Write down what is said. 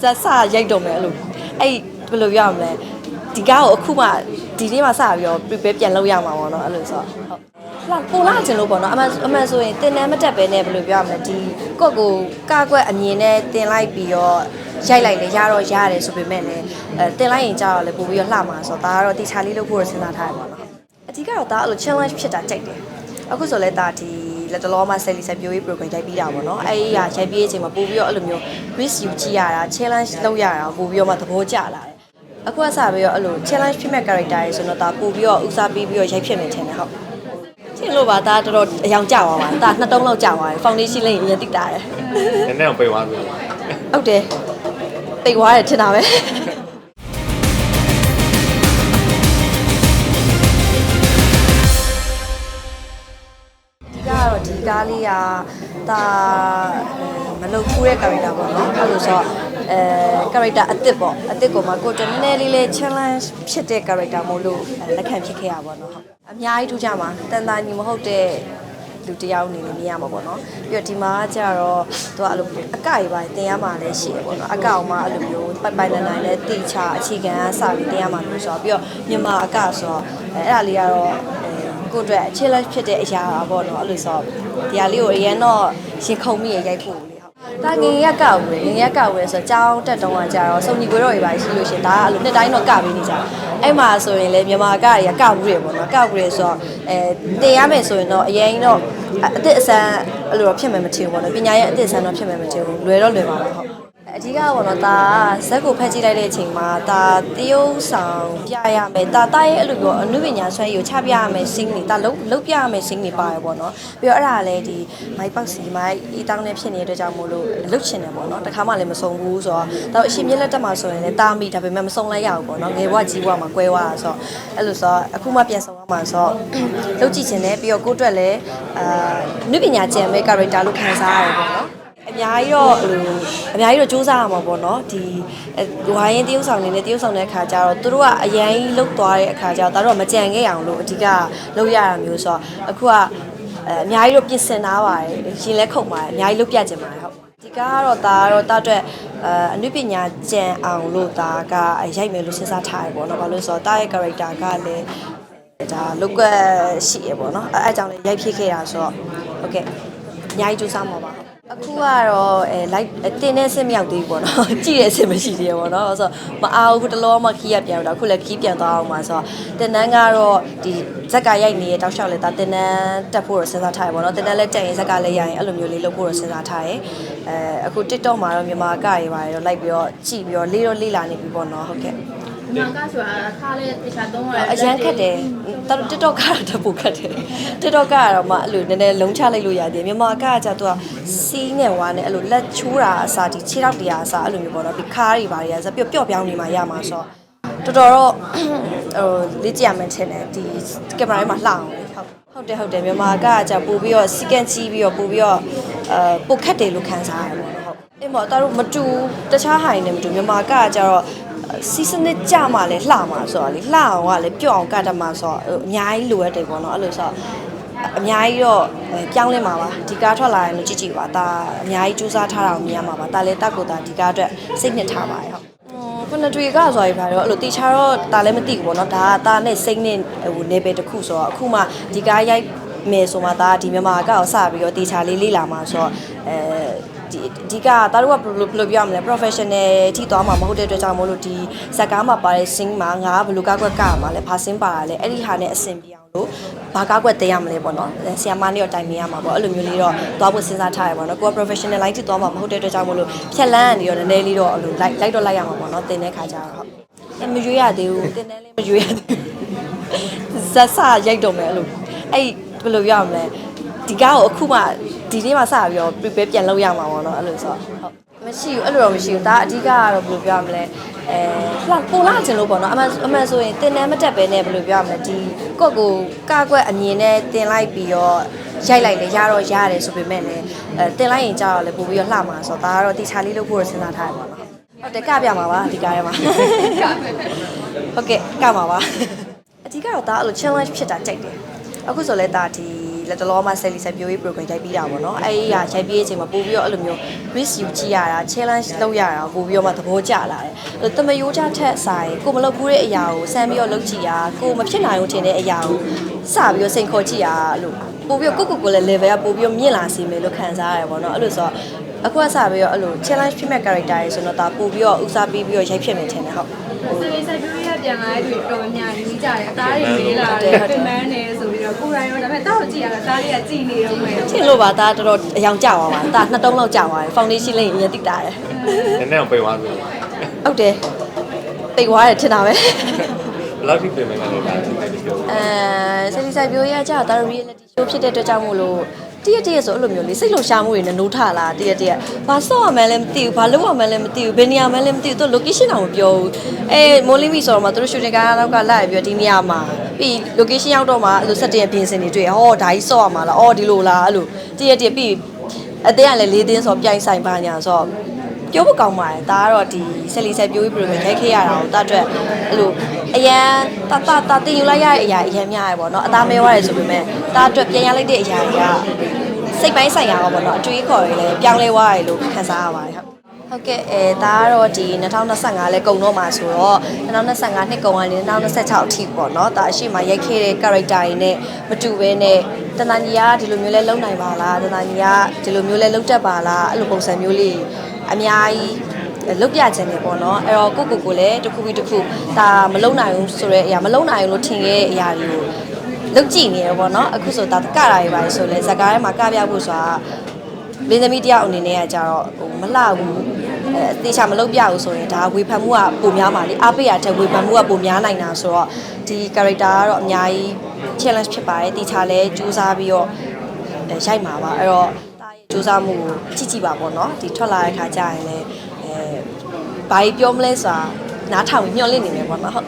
ဇက်စရိုက်တော့မယ်အဲ့လိုအဲ့ဘယ်လိုပြောရမလဲဒီကားကိုအခုမှဒီနေ့မှစပြီးတော့ prepare ပြန်လုပ်ရမှာပေါ့နော်အဲ့လိုဆိုတော့ဟုတ်လာပိုလာချင်လို့ပေါ့နော်အမှန်အမှန်ဆိုရင်တင်တန်းမတက်ပဲနဲ့ဘယ်လိုပြောရမလဲဒီကိုယ့်ကိုကာကွက်အမြင်နဲ့တင်လိုက်ပြီးတော့ရိုက်လိုက်လေရတော့ရတယ်ဆိုပေမဲ့လည်းအဲတင်လိုက်ရင်ကြာတော့လေပို့ပြီးတော့လှမှာဆိုတော့ဒါကတော့တီချာလေးလုပ်ဖို့ရစဉ်းစားထားရပါတော့အဓိကတော့ဒါအဲ့လို challenge ဖြစ်တာကြိုက်တယ်အခုဆိုလဲဒါဒီ လက်တလောမှာ selling ဆက်ပြိုးရေး program ရိုက်ပြီးတာပေါ့နော်အဲ့ဒီဟာရိုက်ပြီးတဲ့အချိန်မှာပို့ပြီးတော့အဲ့လိုမျိုး risk ယူကြည့်ရတာ challenge လုပ်ရတာပို့ပြီးတော့မှသဘောကျလာတယ်အခုကစပြီးတော့အဲ့လို challenge ဖြစ်မဲ့ character တွေဆိုတော့ဒါပို့ပြီးတော့ဥစားပြီးပြီးတော့ရိုက်ဖြစ်မယ်ထင်တယ်ဟုတ်ချင်လို့ပါဒါတော်တော်အယောင်ကျသွားပါဒါနှစ်တုံးလောက်ကျသွားတယ် foundation လေးရင်တိတ်တာတယ်နည်းနည်းအောင်ပိတ်သွားပြီဟုတ်တယ်တိတ်သွားတယ်ထင်တာပဲ ကတော့ဒီကားလေးကဒါမလုပ်ဘူးတဲ့ character ပေါ့နော်အဲ့လိုဆိုတော့အဲ character အစ်စ်ပေါ့အစ်စ်ကိုမှကိုတနည်းနည်းလေးလေး challenge ဖြစ်တဲ့ character မို့လို့လက်ခံဖြစ်ခဲ့ရပါတော့ဟုတ်အများကြီးထူးကြမှာတန်တာညီမဟုတ်တဲ့လူတစ်ယောက်အနေနဲ့မြင်ရမှာပေါ့နော်ပြီးတော့ဒီမှာကျတော့သူကအဲ့လိုအကကြီးပါတင်ရမှာလည်းရှိရပေါ့နော်အကအောင်မှအဲ့လိုမျိုးပိုက်ပိုက်နိုင်နိုင်လည်းတိချအခြေခံကစပြီးတင်ရမှာလို့ဆိုတော့ပြီးတော့မြန်မာအကဆိုတော့အဲ့ဒါလေးကတော့အဲ ကိုယ့်အတွက် challenge ဖြစ်တဲ့အရာပါပေါ့နော်အဲ့လိုဆိုတော့ဒီဟာလေးကိုအရင်တော့ရင်ခုန်မိရရိုက်ဖို့လေဟုတ်ဒါငငယ်ရကောက်ဝင်ငငယ်ရကောက်ဝင်ဆိုတော့ကြောင်းတက်တုံးကကြတော့စုံညီကွေတော့တွေပါရှိလို့ရှင်ဒါကအဲ့လိုနှစ်တိုင်းတော့ကပေးနေကြအဲ့မှာဆိုရင်လေမြန်မာကတွေကကောက်ဘူးတွေပေါ့နော်ကောက်ဘူးတွေဆိုတော့အဲတင်ရမယ်ဆိုရင်တော့အရင်တော့အအစ်စ်အစမ်းအဲ့လိုတော့ဖြစ်မယ်မထင်ဘူးပေါ့နော်ပညာရဲ့အစ်စ်အစမ်းတော့ဖြစ်မယ်မထင်ဘူးလွယ်တော့လွယ်ပါတော့ဟုတ် အဓိကကတော့တော့ဒါဇက်ကိုဖက်ကြည့်လိုက်တဲ့အချိန်မှာဒါတရုပ်ဆောင်ပြရမယ်ဒါတာရဲ့အဲ့လိုမျိုးအနုပညာဆွဲရည်ကိုချပြရမယ်စင်းနေတာလုံးလုံးပြရမယ်စင်းနေပါရပေါ့နော်ပြီးတော့အဲ့ဒါလည်းဒီမိုက်ပေါက်စီမိုက်အီတောင်းနဲ့ဖြစ်နေတဲ့အတွက်ကြောင့်မို့လို့လုတ်ချင်တယ်ပေါ့နော်တခါမှလည်းမဆုံးဘူးဆိုတော့ဒါအရှင်မြက်လက်တက်မှာဆိုရင်လည်းတာမိဒါပေမဲ့မဆုံးလိုက်ရဘူးပေါ့နော်ငယ်ဘဝကြီးဘဝမှာကွဲသွားတာဆိုတော့အဲ့လိုဆိုတော့အခုမှပြန်ဆုံးသွားမှာဆိုတော့လုတ်ကြည့်ချင်တယ်ပြီးတော့ကိုယ့်အတွက်လည်းအာနုပညာကျန်မဲ့ character လို့ခံစားရတယ်ပေါ့နော် အများကြီးတော့ဟိုအများကြီးတော့စူးစမ်းရမှာပေါ့နော်ဒီဝိုင်းရင်တရုပ်ဆောင်နေနဲ့တရုပ်ဆောင်တဲ့အခါကျတော့သူတို့ကအရန်ကြီးလှုပ်သွားတဲ့အခါကျတော့ဒါတော့မကြံခဲ့အောင်လို့အဓိကလှုပ်ရတာမျိုးဆိုတော့အခုကအဲအများကြီးတော့ပြင်ဆင်ထားပါတယ်ရှင်လဲခုတ်ပါတယ်အများကြီးလှုပ်ပြချင်ပါတယ်ဟုတ်ဒီကားကတော့ဒါကတော့တာအတွက်အဲအနုပညာကြံအောင်လို့ဒါကရိုက်မယ်လို့စဉ်းစားထားရပေါ့နော်ဘာလို့လဲဆိုတော့တာရဲ့ character ကလည်းဒါလုတ်ကွက်ရှိရပေါ့နော်အဲအဲကြောင့်လည်းရိုက်ဖြစ်ခဲ့တာဆိုတော့ဟုတ်ကဲ့အများကြီးကြိုးစားမှာပါ အခုကတော့အဲ live တင်တဲ့အဆင့်မရောက်သေးဘူးပေါ့နော်ကြည့်တဲ့အဆင့်မရှိသေးဘူးပေါ့နော်ဆိုတော့မအားဘူးတလောမှခီးရပြန်တော့အခုလည်းခီးပြန်သွားအောင်ပါဆိုတော့တင်တန်းကတော့ဒီဇက်ကရိုက်နေတဲ့တောက်လျှောက်လဲဒါတင်တန်းတက်ဖို့တော့စဉ်းစားထားရပေါ့နော်တင်တန်းလည်းတက်ရင်ဇက်ကလည်းရရင်အဲ့လိုမျိုးလေးလုပ်ဖို့တော့စဉ်းစားထားရအဲအခု TikTok မှာတော့မြန်မာကရေးပါတယ်တော့ like ပြီးတော့ကြည့်ပြီးတော့လေးတော့လေးလာနေပြီပေါ့နော်ဟုတ်ကဲ့ မြန်မာကဆိုတာခါလေးတခြားသုံးရအရန်ခက်တယ်တော် TikTok ကတော့တပူခက်တယ် TikTok ကတော့မှအဲ့လိုနည်းနည်းလုံးချလိုက်လို့ရတယ်မြန်မာကကကြတော့စီးနဲ့ဝါနဲ့အဲ့လိုလက်ချိုးတာအစားဒီခြေထောက်တရားအစားအဲ့လိုမျိုးပေါ့နော်ဒီခါးတွေပါတွေကစပျော့ပျော့ပြောင်းနေမှရမှာဆိုတော့တော်တော်တော့ဟိုလေ့ကျင့်ရမယ်ထင်တယ်ဒီကင်မရာထဲမှာလှအောင်လေဟုတ်ဟုတ်တယ်ဟုတ်တယ်မြန်မာကကြပို့ပြီးတော့စီကန်ချီပြီးတော့ပို့ပြီးတော့အဲပိုခက်တယ်လို့ခံစားရတယ်ပေါ့နော်ဟုတ်အင်းပေါ့တာတို့မတူတခြားဟိုင်နဲ့မတူမြန်မာကကြတော့ စီစနစ်ကြမှာလဲလှမှာဆိုတော့လေလှအောင်ကလည်းပြော့အောင်ကတ်တမှာဆိုတော့အများကြီးလိုအပ်တယ်ပေါ့နော်အဲ့လိုဆိုတော့အများကြီးတော့ပြောင်းလဲမှာပါဒီကားထွက်လာရင်လည်းကြည့်ကြည့်ပါဒါအများကြီးစူးစမ်းထားတာကိုမြင်ရမှာပါဒါလည်းတက်ကိုဒါဒီကားအတွက်စိတ်နှစ်ထားပါတယ်ဟုတ်ခုနတွေကဆိုရင်ပါတော့အဲ့လိုတီချာတော့ဒါလည်းမသိဘူးပေါ့နော်ဒါကဒါနဲ့စိတ်နဲ့ဟို level တစ်ခုဆိုတော့အခုမှဒီကားရိုက်မယ်ဆိုမှဒါဒီမြန်မာအကောက်စပြီးတော့တီချာလေးလေးလာမှာဆိုတော့အဲ ဒီဒီကတာတို့ကဘယ်လိုဘယ်လိုပြောရမလဲ professional ထိသွားမှာမဟုတ်တဲ့အတွက်ကြောင့်မို့လို့ဒီဇက်ကားမှာပါတဲ့ sing မှာငါကဘယ်လိုကားကွက်ကမှာလဲဘာ sing ပါတာလဲအဲ့ဒီဟာနဲ့အဆင်ပြေအောင်လို့ဘာကားကွက်တင်ရမလဲပေါ့နော်ဆီယမနဲ့တော့တိုင်ပင်ရမှာပေါ့အဲ့လိုမျိုးလေးတော့သွားဖို့စဉ်းစားထားရပါတော့ကိုက professional line ထိသွားမှာမဟုတ်တဲ့အတွက်ကြောင့်မို့လို့ဖြက်လန်းကနေတော့နည်းနည်းလေးတော့အဲ့လို like like တော့လိုက်ရမှာပေါ့နော်တင်တဲ့ခါကျတော့ဟုတ်အဲမရွေးရသေးဘူးတင်တဲ့လေးမရွေးရသေးဘူးဇက်စရိုက်တော့မယ်အဲ့လိုအဲ့ဘယ်လိုပြောရမလဲဒီကားကိုအခုမှ ဒီနေ့မှစပြီးတော့ prepare ပြန်လုပ်ရမှာပေါ့နော်အဲ့လိုဆိုတော့ဟုတ်မရှိဘူးအဲ့လိုတော့မရှိဘူးဒါအဓိကကတော့ဘယ်လိုပြောရမလဲအဲလှပိုလာချင်လို့ပေါ့နော်အမှန်အမှန်ဆိုရင်တင်တန်းမတက်ပဲနဲ့ဘယ်လိုပြောရမလဲဒီကိုယ့်ကိုကာကွက်အမြင်နဲ့တင်လိုက်ပြီးတော့ရိုက်လိုက်လေရတော့ရတယ်ဆိုပေမဲ့လည်းအဲတင်လိုက်ရင်ကြာတော့လေပို့ပြီးတော့လှမှာဆိုတော့ဒါကတော့တီချာလေးလုပ်ဖို့ရစဉ်းစားထားရပါတော့ဟုတ်တယ်ကပြမှာပါဒီကားထဲမှာဟုတ်ကဲ့ကမှာပါအဓိကတော့ဒါအဲ့လို challenge ဖြစ်တာကြိုက်တယ်အခုဆိုလဲဒါဒီ လလက်တလောမှာ Sally ဆက်ပြိုးရေး program ရိုက်ပြီးတာပေါ့နော်အဲ့ဒီဟာရိုက်ပြီးတဲ့အချိန်မှာပို့ပြီးတော့အဲ့လိုမျိုး risk ယူကြည့်ရတာ challenge လုပ်ရတာပို့ပြီးတော့မှသဘောကျလာတယ်အဲ့လိုတမယိုးချထက်ဆိုင်ကိုမလုပ်ဘူးတဲ့အရာကိုစမ်းပြီးတော့လုပ်ကြည့်ရကိုမဖြစ်နိုင်ဘူးထင်တဲ့အရာကိုစပြီးတော့စိန်ခေါ်ကြည့်ရလို့ပို့ပြီးတော့ကိုကိုကိုလည်း level ကပို့ပြီးတော့မြင့်လာစေမယ်လို့ခံစားရတယ်ပေါ့နော်အဲ့လိုဆိုတော့အခုကစပြီးတော့အဲ့လို challenge ဖြစ်မဲ့ character တွေဆိုတော့ဒါပို့ပြီးတော့ဥစားပြီးပြီးတော့ရိုက်ဖြစ်မယ်ထင်တယ်ဟုတ်စနေဆက်ပြိုးရပြန်လာတဲ့သူတော်များများကြီးကြတယ်အသားတွေလေးလာတယ်ပြင်မန်းနေဆိုပြီး တော့ကိုယ်တိုင်ရောဒါပေမဲ့တောက်ကြည့်ရတာသားလေးကကြည်နေတော့မယ်ထင်လို့ပါဒါတော်တော်အယောင်ကျသွားပါဒါနှစ်တုံးလောက်ကျသွားတယ် foundation လေးအရင်တိတာတယ်နည်းနည်းအောင်ပိတ်သွားပြီဟုတ်တယ်တိတ်သွားတယ်ထင်တာပဲဘယ်လောက်ထိပြင်မယ်လဲလို့ဒါသိတယ်ပြောအဲဆယ်လီဆိုင်ပြောရကြတာ reality show ဖြစ်တဲ့အတွက်ကြောင့်မို့လို့တရက်တရက်ဆိုအဲ့လိုမျိုးလေးစိတ်လှုပ်ရှားမှုတွေနဲ့နိုးထလာတရက်တရက်ဘာဆော့ရမှန်းလည်းမသိဘူးဘာလုပ်ရမှန်းလည်းမသိဘူးဘယ်နေရာမှန်းလည်းမသိဘူးသူ location တောင်မပြောဘူးအဲမိုးလင်းပြီဆိုတော့မှသူတို့ shooting ကားတော့ကလာရပြီးတော့ဒီနေရာမှာ ပြီး location ရောက်တော့မှအဲ့လို setting ပြင်ဆင်နေတွေ့ဟောဒါကြီးဆော့ရမှာလားအော်ဒီလိုလားအဲ့လိုတရက်တရက်ပြီးအသေးကလည်းလေးတင်းဆိုပြိုင်ဆိုင်ပါညာဆိုတော့ပြောဖို့ကောင်းပါတယ်ဒါကတော့ဒီဆက်လီဆက်ပြိုးပြီး program ရိုက်ခဲ့ရတာကိုတတ်အတွက်အဲ့လိုအရန်တတတတင်ယူလိုက်ရတဲ့အရာအရန်များရပေါ့နော်အသားမဲသွားတယ်ဆိုပေမဲ့ဒါအတွက်ပြန်ရလိုက်တဲ့အရာတွေကစိတ်ပိုင်းဆိုင်ရာတော့ပေါ့နော်အတွေးခေါ်ရည်လည်းပြောင်းလဲသွားတယ်လို့ခံစားရပါတယ် ဟုတ်ဟုတ်ကဲ့အဲဒါကတော့ဒီ2025လဲကုန်တော့မှာဆိုတော့2025နှစ်ကုန်ကနေ2026အထိပေါ့နော်ဒါအရှိမရိုက်ခဲ့တဲ့ character တွေနဲ့မတူဘဲနဲ့တနင်္ဂနွေကဒီလိုမျိုးလဲလုံနိုင်ပါလားတနင်္ဂနွေကဒီလိုမျိုးလဲလုံတတ်ပါလားအဲ့လိုပုံစံမျိုးလေးအများကြီးလုတ်ပြခြင်းနေပေါ့နော်အဲ့တော့ကိုကိုကိုလည်းတစ်ခုပြီးတစ်ခုဒါမလုံနိုင်ဘူးဆိုတဲ့အရာမလုံနိုင်ဘူးလို့ထင်ခဲ့တဲ့အရာတွေကိုလုတ်ကြည့်နေရပေါ့နော်အခုဆိုဒါကတာတွေပါဆိုလဲဇကားထဲမှာကပြဖို့ဆိုတာ မင်းသမီးတယောက်အနေနဲ့ကကြတော့ဟိုမလှဘူးအဲအသေးချာမလုပ်ပြဘူးဆိုရင်ဒါဝေဖန်မှုကပိုများပါလေအားပေးရတဲ့ဝေဖန်မှုကပိုများနိုင်တာဆိုတော့ဒီ character ကတော့အများကြီး challenge ဖြစ်ပါတယ်တေချာလဲကြိုးစားပြီးတော့အဲရိုက်မှာပါအဲ့တော့ဒါရဲ့ကြိုးစားမှုကိုကြည့်ကြည့်ပါပေါ့နော်ဒီထွက်လာတဲ့ခါကျရင်လည်းအဲဘာကြီးပြောမလဲဆိုတာနားထောင်ပြီးညှော်လင့်နေမယ်ပေါ့နော်ဟုတ်